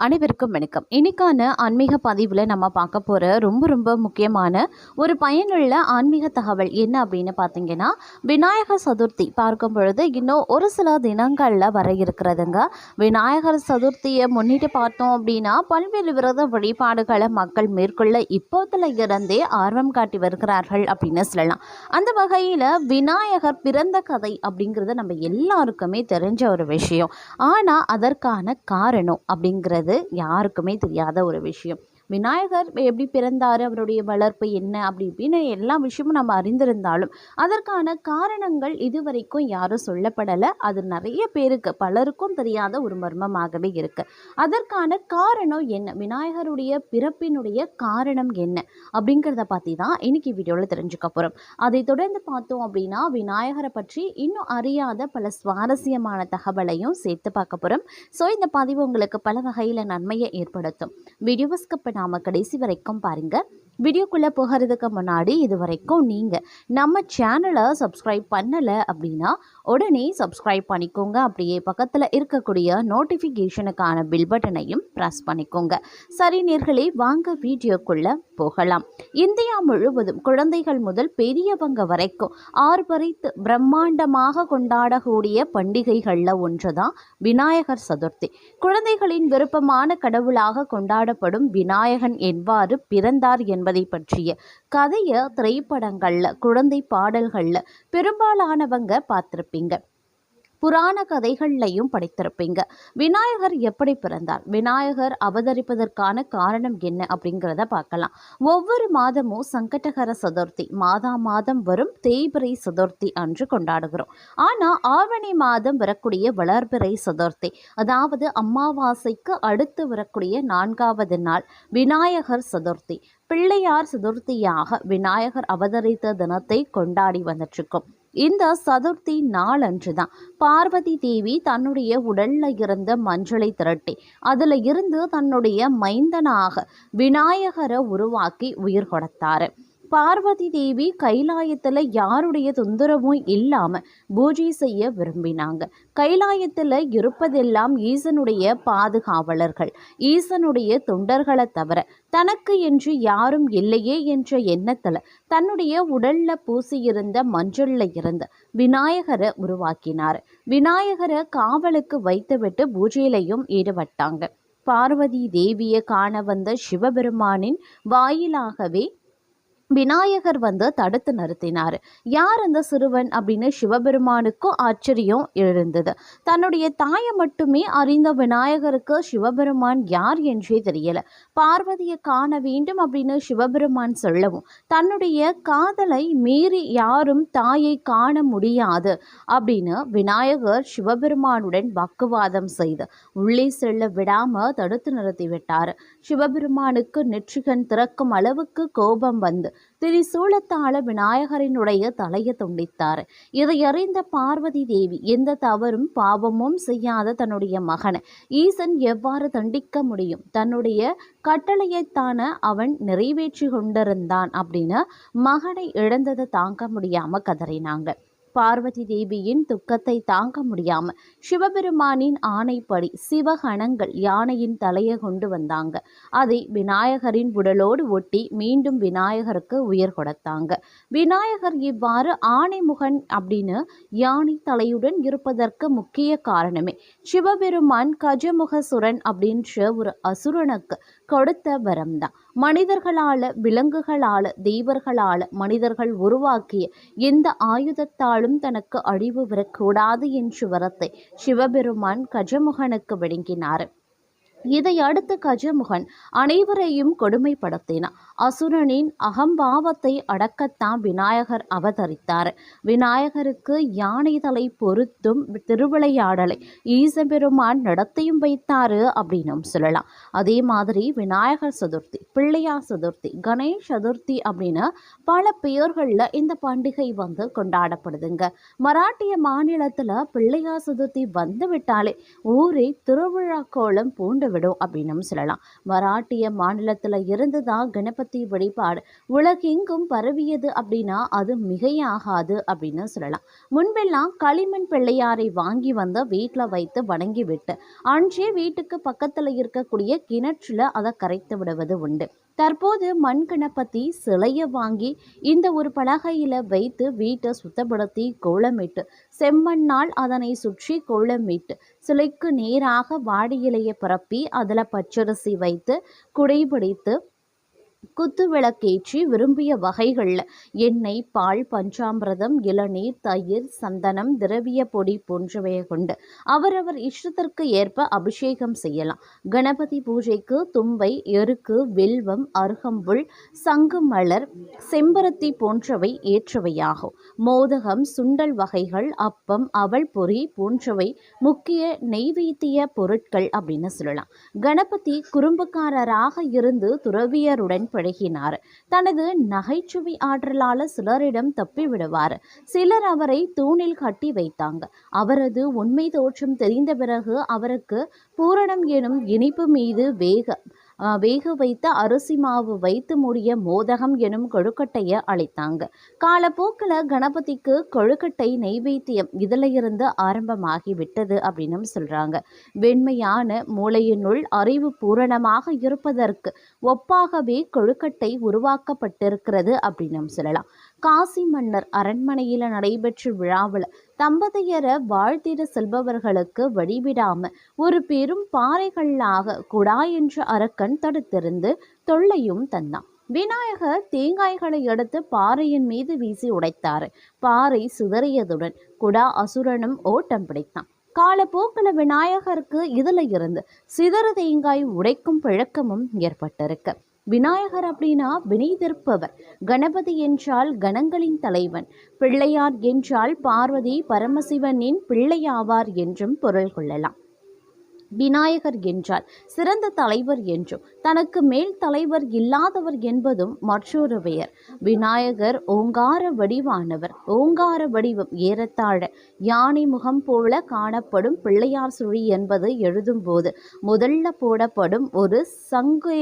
அனைவருக்கும் வணக்கம். இன்னைக்கான ஆன்மீக பதிவில் நம்ம பார்க்க போகிற ரொம்ப ரொம்ப முக்கியமான ஒரு பயனுள்ள ஆன்மீக தகவல் என்ன அப்படின்னு பார்த்தீங்கன்னா விநாயகர் சதுர்த்தி பார்க்கும் பொழுது இன்னும் ஒரு சில தினங்களில் வர இருக்கிறதுங்க. விநாயகர் சதுர்த்தியை முன்னிட்டு பார்த்தோம் அப்படின்னா பல்வேறு விரத வழிபாடுகளை மக்கள் மேற்கொள்ள இப்போத்தில் இருந்தே ஆர்வம் காட்டி வருகிறார்கள் அப்படின்னு சொல்லலாம். அந்த வகையில் விநாயகர் பிறந்த கதை அப்படிங்கிறது நம்ம எல்லாருக்குமே தெரிஞ்ச ஒரு விஷயம். ஆனால் அதற்கான காரணம் அப்படிங்கிறது யாருக்குமே தெரியாத ஒரு விஷயம். விநாயகர் எப்படி பிறந்தார் அவருடைய வளர்ப்பு என்ன அப்படி இப்படின்னு எல்லா விஷயமும் நம்ம அறிந்திருந்தாலும் அதற்கான காரணங்கள் இதுவரைக்கும் யாரும் சொல்லப்படலை. அது நிறைய பேருக்கு பலருக்கும் தெரியாத ஒரு மர்மமாகவே இருக்குது அதற்கான காரணம் என்ன? விநாயகருடைய பிறப்பினுடைய காரணம் என்ன? அப்படிங்கிறத பற்றி தான் இன்னைக்கு வீடியோவில் தெரிஞ்சுக்க போகிறோம் அதை தொடர்ந்து பார்த்தோம் அப்படின்னா விநாயகரை பற்றி இன்னும் அறியாத பல சுவாரஸ்யமான தகவலையும் சேர்த்து பார்க்க போகிறோம் ஸோ இந்த பதிவு உங்களுக்கு பல வகையில் நன்மையை ஏற்படுத்தும். வீடியோ ஸ்கிப் நாம் கடைசி வரைக்கும் பாருங்கள் வீடியோக்குள்ளே போகிறதுக்கு முன்னாடி இது வரைக்கும் நீங்கள் நம்ம சேனலை சப்ஸ்கிரைப் பண்ணலை அப்படின்னா உடனே சப்ஸ்கிரைப் பண்ணிக்கோங்க. அப்படியே பக்கத்தில் இருக்கக்கூடிய நோட்டிஃபிகேஷனுக்கான பில் பட்டனையும் ப்ரெஸ் பண்ணிக்கோங்க. சரி நேர்களே வாங்க வீடியோக்குள்ளே போகலாம் இந்தியா முழுவதும் குழந்தைகள் முதல் பெரியவங்க வரைக்கும் ஆர்ப்பரித்து பிரம்மாண்டமாக கொண்டாடக்கூடிய பண்டிகைகளில் ஒன்று தான் விநாயகர் சதுர்த்தி. குழந்தைகளின் விருப்பமான கடவுளாக கொண்டாடப்படும் விநாயகன் எவ்வாறு பிறந்தார் என்பதை பற்றிய கதையை திரைப்படங்களில் குழந்தை பாடல்களில் பெரும்பாலானவங்க பார்த்துருப்பீங்க. புராண கதைகள்லையும் படித்திருப்பீங்க. விநாயகர் எப்படி பிறந்தார்? விநாயகர் அவதரிப்பதற்கான காரணம் என்ன அப்படிங்கிறத பார்க்கலாம். ஒவ்வொரு மாதமும் சங்கடகர சதுர்த்தி மாதா மாதம் வரும் தேய்பிரை சதுர்த்தி அன்று கொண்டாடுகிறோம். ஆனால் ஆவணி மாதம் வரக்கூடிய வளர்பிறை சதுர்த்தி அதாவது அமாவாசைக்கு அடுத்து வரக்கூடிய நான்காவது நாள் விநாயகர் சதுர்த்தி. பிள்ளையார் சதுர்த்தியாக விநாயகர் அவதரித்த தினத்தை கொண்டாடி வந்துட்டுருக்கோம் இந்த சதுர்த்தி நாளன்று தான் பார்வதி தேவி தன்னுடைய உடல்ல இருந்த மஞ்சளை திரட்டி அதுல இருந்து தன்னுடைய மைந்தனாக விநாயகரை உருவாக்கி உயிர் கொடுத்தாரு. பார்வதி தேவி கைலாயத்தில் யாருடைய தொந்தரவும் இல்லாமல் பூஜை செய்ய விரும்பினாங்க. கைலாயத்தில் இருப்பதெல்லாம் ஈசனுடைய பாதுகாவலர்கள். ஈசனுடைய தொண்டர்களை தவிர தனக்கு என்று யாரும் இல்லையே என்ற எண்ணத்தில் தன்னுடைய உடலில் பூசியிருந்த மஞ்சளில் இருந்த விநாயகரை உருவாக்கினார். விநாயகரை காவலுக்கு வைத்துவிட்டு பூஜையிலையும் ஈடுபட்டாங்க. பார்வதி தேவியை காண வந்த சிவபெருமானின் வாயிலாகவே விநாயகர் வந்து தடுத்து நிறுத்தினார். யார் அந்த சிறுவன் அப்படின்னு சிவபெருமானுக்கும் ஆச்சரியம் எழுந்தது. தன்னுடைய தாயை மட்டுமே அறிந்த விநாயகருக்கு சிவபெருமான் யார் என்றே தெரியல. பார்வதியை காண வேண்டும் அப்படின்னு சிவபெருமான் சொல்லவும் தன்னுடைய காதலை மீறி யாரும் தாயை காண முடியாது அப்படின்னு விநாயகர் சிவபெருமானுடன் வாக்குவாதம் செய்து உள்ளே செல்ல விடாம தடுத்து நிறுத்தி விட்டார். சிவபெருமானுக்கு நெற்றிகன் திறக்கும் அளவுக்கு கோபம் வந்து திரிசூலத்தால விநாயகரினுடைய தலையை துண்டித்தார். இதை அறிந்த பார்வதி தேவி எந்த தவறும் பாவமும் செய்யாத தன்னுடைய மகனை ஈசன் எவ்வாறு தண்டிக்க முடியும்? தன்னுடைய கட்டளையைத்தான அவன் நிறைவேற்றி கொண்டிருந்தான் அப்படின்னு மகனை இழந்ததை தாங்க முடியாம கதறினாங்க. பார்வதி தேவியின் துக்கத்தை தாங்க முடியாம சிவபெருமானின் ஆணைப்படி சிவகணங்கள் யானையின் தலையை கொண்டு வந்தாங்க. அதை விநாயகரின் உடலோடு ஒட்டி மீண்டும் விநாயகருக்கு உயிர் கொடுத்தாங்க. விநாயகர் இவ்வாறு ஆணைமுகன் அப்படின்னு யானை தலையுடன் இருப்பதற்கு முக்கிய காரணமே சிவபெருமான் கஜமுகசுரன் அப்படின்ற ஒரு அசுரனுக்கு கொடுத்த வரம்தான் மனிதர்களால விலங்குகளால தெய்வர்களால மனிதர்கள் உருவாக்கிய எந்த ஆயுதத்தாலும் தனக்கு அழிவு வரக்கூடாது என்ற வரத்தை சிவபெருமான் கஜமுகனுக்கு வழங்கினார் இதையடுத்து கஜமுகன் அனைவரையும் கொடுமைப்படுத்தினான் அசுரனின் அகம்பாவத்தை அடக்கத்தான் விநாயகர் அவதரித்தார். விநாயகருக்கு யானை தலை பொருத்தும் திருவிளையாடலை ஈசபெருமான் நடத்தியும் வைத்தாரு அப்படின்னும் சொல்லலாம். அதே மாதிரி விநாயகர் சதுர்த்தி பிள்ளையார் சதுர்த்தி கணேஷ் சதுர்த்தி அப்படின்னு பல பெயர்களில் இந்த பண்டிகை வந்து கொண்டாடப்படுதுங்க. மராட்டிய மாநிலத்தில் பிள்ளையார் சதுர்த்தி வந்து விட்டாலே ஊரே திருவிழா கோலம் பூண்டு விடும் அப்படின்னு சொல்லலாம். மராட்டிய மாநிலத்தில் இருந்து தான் கணபதி வழிபாடு உலகெங்கும் பரவியது அப்படின்னா அது மிகையாகாது அப்படின்னு சொல்லலாம். முன்பெல்லாம் களிமண் பிள்ளையாரை வாங்கி வந்து வீட்டில் வைத்து வணங்கி விட்டு அன்றே வீட்டுக்கு பக்கத்தில் இருக்கக்கூடிய கிணற்றில் அதை கரைத்து விடுவது உண்டு. தற்போது மண் கணபதி சிலையை வாங்கி இந்த ஒரு பலகையில் வைத்து வீட்டை சுத்தப்படுத்தி கோலமிட்டு செம்மண்ணால் அதனை சுற்றி கோலமிட்டு சிலைக்கு நேராக வாடி இலையை பரப்பி அதில் பச்சரிசி வைத்து குடைபிடித்து குத்து விளக்கேற்றி விரும்பிய வகைகளில் எண்ணெய் பால் பஞ்சாமிரதம் இளநீர் தயிர் சந்தனம் திரவிய பொடி போன்றவையை கொண்டு அவரவர் இஷ்டத்திற்கு ஏற்ப அபிஷேகம் செய்யலாம். கணபதி பூஜைக்கு தும்பை எருக்கு வில்வம் அருகம்புல் சங்கு மலர் செம்பருத்தி போன்றவை ஏற்றவையாகும். மோதகம் சுண்டல் வகைகள் அப்பம் அவல் பொறி போன்றவை முக்கிய நெய்வேத்திய பொருட்கள் அப்படின்னு சொல்லலாம். கணபதி குறும்புக்காரராக இருந்து துறவியருடன் பழகினார். தனது நகைச்சுவை ஆற்றலால சிலரிடம் தப்பிவிடுவார். சிலர் அவரை தூணில் கட்டி வைத்தாங்க. அவரது உண்மை தோற்றம் தெரிந்த பிறகு அவருக்கு பூரணம் எனும் இனிப்பு மீது வேக வேக வைத்த அரிசி மாவு வைத்து மூடிய மோதகம் எனும் கொழுக்கட்டையை அளித்தாங்க காலப்போக்கில் கணபதிக்கு கொழுக்கட்டை நெய்வேத்தியம் இதில் இருந்து ஆரம்பமாகி விட்டது அப்படின்னு சொல்கிறாங்க வெண்மையான மூளையினுள் அறிவு பூரணமாக இருப்பதற்கு ஒப்பாகவே கொழுக்கட்டை உருவாக்கப்பட்டிருக்கிறது அப்படின்னு சொல்லலாம். காசி மன்னர் அரண்மனையில் நடைபெற்ற விழாவில் தம்பதியரை வாழ்த்திட செல்பவர்களுக்கு வழிவிடாம ஒரு பெரும் பாறைகளாக குடா என்ற அரக்கன் தடுத்திருந்து தொல்லையும் தந்தான். விநாயகர் தேங்காய்களை எடுத்து பாறையின் மீது வீசி உடைத்தார். பாறை சிதறியதுடன் குடா அசுரனும் ஓட்டம் பிடித்தான். காலப்போக்கில் விநாயகருக்கு இதில் இருந்து சிதறு தேங்காய் உடைக்கும் பழக்கமும் ஏற்பட்டிருக்கு. விநாயகர் அப்படின்னா வினை திருப்பவர் கணபதி என்றால் கணங்களின் தலைவன். பிள்ளையார் என்றால் பார்வதி பரமசிவனின் பிள்ளையாவார் என்றும் பொருள் கொள்ளலாம். விநாயகர் என்றால் சிறந்த தலைவர் என்றும் தனக்கு மேல் தலைவர் இல்லாதவர் என்பதும் மற்றொரு பெயர். விநாயகர் ஓங்கார வடிவானவர். ஓங்கார வடிவம் ஏறத்தாழ யானை முகம் போல காணப்படும் பிள்ளையார் சுழி என்பது எழுதும்போது முதல்ல போடப்படும் ஒரு சங்கே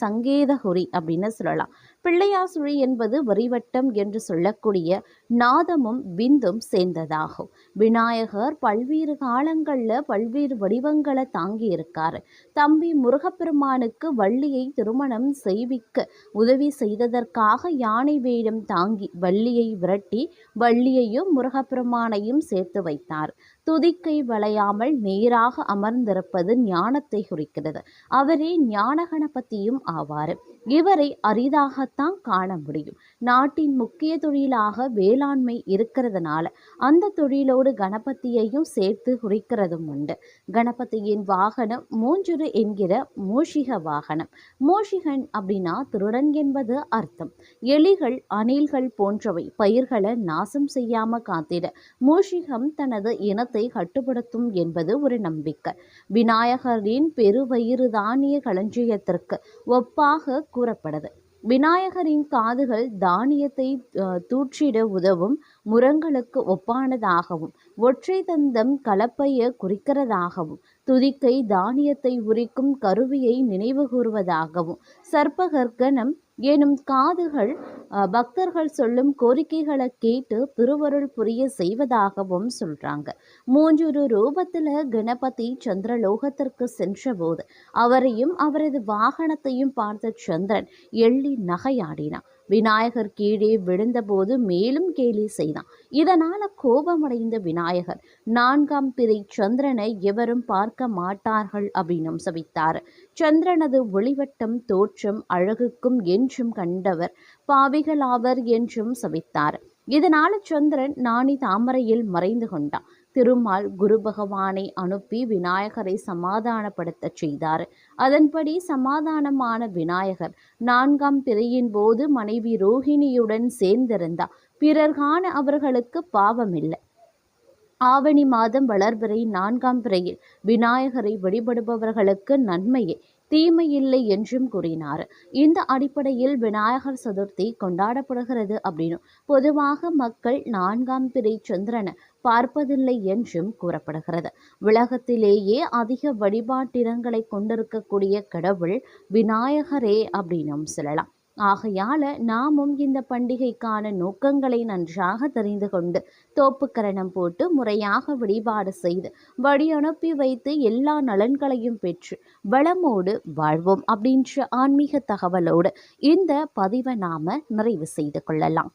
சங்கேதகுறி அப்படின்னு சொல்லலாம். பிள்ளையார் சுழி என்பது வரிவட்டம் என்று சொல்லக்கூடிய நாதமும் விந்தும் சேர்ந்ததாகும். விநாயகர் பல்வேறு காலங்களில் பல்வேறு வடிவங்களை தாங்கி இருக்காரு தம்பி முருகப்பெருமானுக்கு வள்ளியை திருமணம் செய்விக்க உதவி செய்ததற்காக யானை வேடம் தாங்கி வள்ளியை விரட்டி வள்ளியையும் முருகப்பெருமானையும் சேர்த்து வைத்தார். துதிக்கை வளையாமல் நேராக அமர்ந்திருப்பது ஞானத்தை குறிக்கிறது. அவரே ஞான கணபதியும் ஆவார். இவரை அரிதாகத்தான் காண முடியும். நாட்டின் முக்கிய தொழிலாக வேளாண்மை இருக்கிறதுனால அந்த தொழிலோடு கணபதியையும் சேர்த்து குறிக்கிறதும் உண்டு. கணபதியின் வாகனம் மூஞ்சுரு என்கிற மூஷிக வாகனம். மூஷிகன் அப்படின்னா திருடன் என்பது அர்த்தம். எலிகள் அணில்கள் போன்றவை பயிர்களை நாசம் செய்யாம காத்திட மூஷிகம் தனது இனத்தை கட்டுப்படுத்தும் என்பது ஒரு நம்பிக்கை. விநாயகரின் பெருவயிறு தானிய களஞ்சியத்திற்கு ஒப்பாக கூறப்படுது. விநாயகரின் காதுகள் தானியத்தை தூற்றிட உதவும் முரங்களுக்கு ஒப்பானதாகவும் ஒற்றை தந்தம் கலப்பைய குறிக்கிறதாகவும் துதிக்கை தானியத்தை உரிக்கும் கருவியை நினைவு கூறுவதாகவும் எனும் காதுகள் பக்தர்கள் சொல்லும் கோரிக்கைகளை கேட்டு திருவருள் புரிய செய்வதாகவும் சொல்றாங்க. மூன்றொரு ரூபத்துல கணபதி சந்திரலோகத்திற்கு சென்றபோது அவரையும் அவரது வாகனத்தையும் பார்த்த சந்திரன் எள்ளி நகையாடினான். விநாயகர் கீழே விழுந்தபோது மேலும் கேலி செய்தான். இதனால கோபமடைந்த விநாயகர் நான்காம் பிறை சந்திரனை எவரும் பார்க்க மாட்டார்கள் அப்படின்னு சபித்தார். சந்திரனது ஒளிவட்டம் தோற்றம் அழகுக்கும் என்றும் கண்டவர் பாவிகளாவர் என்றும் சபித்தார் இதனால சந்திரன் நாணி தாமரையில் மறைந்து கொண்டான். திருமால் குரு பகவானை அனுப்பி விநாயகரை சமாதானப்படுத்தச் செய்தார். அதன்படி சமாதானமான விநாயகர் நான்காம் பிறையின் போது மனைவி ரோஹிணியுடன் சேர்ந்திருந்தார். பிறர் காண அவர்களுக்கு பாவமில்லை. ஆவணி மாதம் வளர்பிறை நான்காம் பிறையில் விநாயகரை வழிபடுபவர்களுக்கு நன்மையே. தீமை இல்லை என்றும் கூறினார். இந்த அடிப்படையில் விநாயகர் சதுர்த்தி கொண்டாடப்படுகிறது அப்படின்னு பொதுவாக மக்கள் நான்காம் பிறை சந்திரனை பார்ப்பதில்லை என்றும் கூறப்படுகிறது. உலகத்திலேயே அதிக வழிபாட்டிடங்களை கொண்டிருக்கக்கூடிய கடவுள் விநாயகரே அப்படின்னும் சொல்லலாம். ஆகையால நாமும் இந்த பண்டிகைக்கான நோக்கங்களை நன்றாக தெரிந்து கொண்டு தோப்புக்கரணம் போட்டு முறையாக வழிபாடு செய்து வழி அனுப்பி வைத்து எல்லா நலன்களையும் பெற்று வளமோடு வாழ்வோம் அப்படின்ற ஆன்மீக தகவலோடு இந்த பதிவை நாம நிறைவு செய்து கொள்ளலாம்.